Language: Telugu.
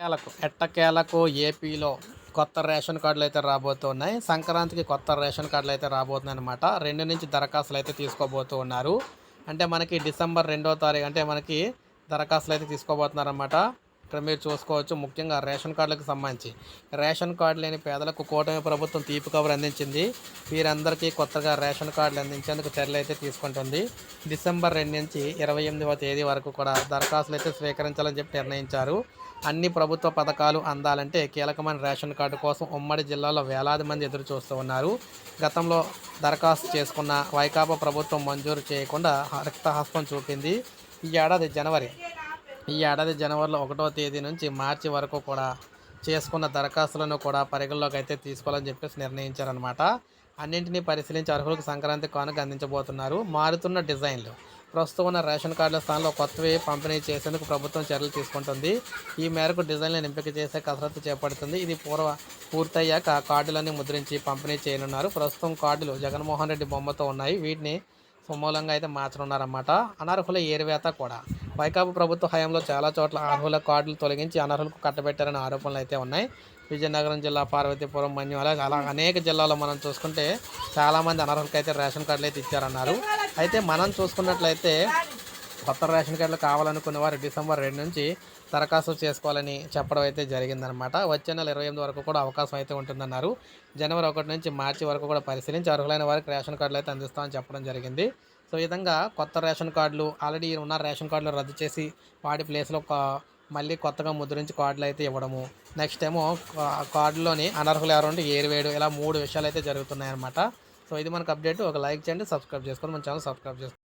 కేలకు ఎట్టకేలకు ఏపీలో కొత్త రేషన్ కార్డులు అయితే రాబోతున్నాయి. సంక్రాంతికి కొత్త రేషన్ కార్డులు అయితే రాబోతున్నాయి అనమాట రెండు నుంచి దరఖాస్తులు అయితే తీసుకోబోతూ ఉన్నారు అంటే మనకి డిసెంబర్ రెండో తారీఖు అంటే మనకి దరఖాస్తులు అయితే తీసుకోబోతున్నారు అనమాట ఇక్కడ మీరు చూసుకోవచ్చు ముఖ్యంగా రేషన్ కార్డులకు సంబంధించి. రేషన్ కార్డు లేని పేదలకు కూటమి ప్రభుత్వం తీపి కబురు అందించింది. వీరందరికీ కొత్తగా రేషన్ కార్డులు అందించేందుకు చర్యలు అయితే తీసుకుంటుంది. డిసెంబర్ రెండు నుంచి ఇరవై ఎనిమిదవ తేదీ వరకు కూడా దరఖాస్తులు అయితే స్వీకరించాలని చెప్పి నిర్ణయించారు. అన్ని ప్రభుత్వ పథకాలు అందాలంటే కీలకమైన రేషన్ కార్డు కోసం ఉమ్మడి జిల్లాలో వేలాది మంది ఎదురు చూస్తూ ఉన్నారు. గతంలో దరఖాస్తు చేసుకున్న వైకాపా ప్రభుత్వం మంజూరు చేయకుండా రక్తహస్తం చూపింది. ఈ ఏడాది జనవరి ఈ ఏడాది జనవరిలో ఒకటో తేదీ నుంచి మార్చి వరకు కూడా చేసుకున్న దరఖాస్తులను కూడా పరిగణలోకి అయితే తీసుకోవాలని చెప్పేసి నిర్ణయించారనమాట అన్నింటినీ పరిశీలించి అర్హులకు సంక్రాంతి కానుక అందించబోతున్నారు. మారుతున్న డిజైన్లు ప్రస్తుతం ఉన్న రేషన్ కార్డుల స్థానంలో కొత్తవి పంపిణీ చేసేందుకు ప్రభుత్వం చర్యలు తీసుకుంటుంది. ఈ మేరకు డిజైన్లను ఎంపిక చేసే కసరత్తు చేపడుతుంది. ఇది పూర్వ పూర్తయ్యాక కార్డులన్నీ ముద్రించి పంపిణీ చేయనున్నారు. ప్రస్తుతం కార్డులు జగన్మోహన్ రెడ్డి బొమ్మతో ఉన్నాయి. వీటిని సమూలంగా అయితే మార్చనున్నారన్నమాట. అనర్హుల ఏరివేత కూడా వైకాపా ప్రభుత్వ హయాంలో చాలా చోట్ల అర్హుల కార్డులు తొలగించి అనర్హులకు కట్టబెట్టారనే ఆరోపణలు అయితే ఉన్నాయి. విజయనగరం జిల్లా పార్వతీపురం మన్యం అలా అలా అనేక జిల్లాలో మనం చూసుకుంటే చాలామంది అనర్హులకు అయితే రేషన్ కార్డులు అయితే ఇచ్చారన్నారు. అయితే మనం చూసుకున్నట్లయితే కొత్త రేషన్ కార్డులు కావాలనుకున్న వారు డిసెంబర్ రెండు నుంచి దరఖాస్తు చేసుకోవాలని చెప్పడం అయితే జరిగిందనమాట వచ్చే నెల ఇరవై ఎనిమిది వరకు కూడా అవకాశం అయితే ఉంటుందన్నారు. జనవరి ఒకటి నుంచి మార్చి వరకు కూడా పరిశీలించి అర్హులైన వారికి రేషన్ కార్డులు అయితే అందిస్తామని చెప్పడం జరిగింది. సో ఈ విధంగా కొత్త రేషన్ కార్డులు ఆల్రెడీ ఉన్న రేషన్ కార్డులు రద్దు చేసి వాటి ప్లేస్లో ఒక మళ్ళీ కొత్తగా ముద్రించి కార్డులు అయితే ఇవ్వడము. నెక్స్ట్ ఏమో కార్డులోని అనర్హులు ఎవరు ఉంటే ఏరువేయడం ఇలా మూడు విషయాలు అయితే జరుగుతున్నాయన్నమాట. సో ఇది మనకు అప్డేట్. ఒక లైక్ చేయండి సబ్స్క్రైబ్ చేసుకోండి. మన ఛానల్ సబ్స్క్రైబ్ చేసుకోండి.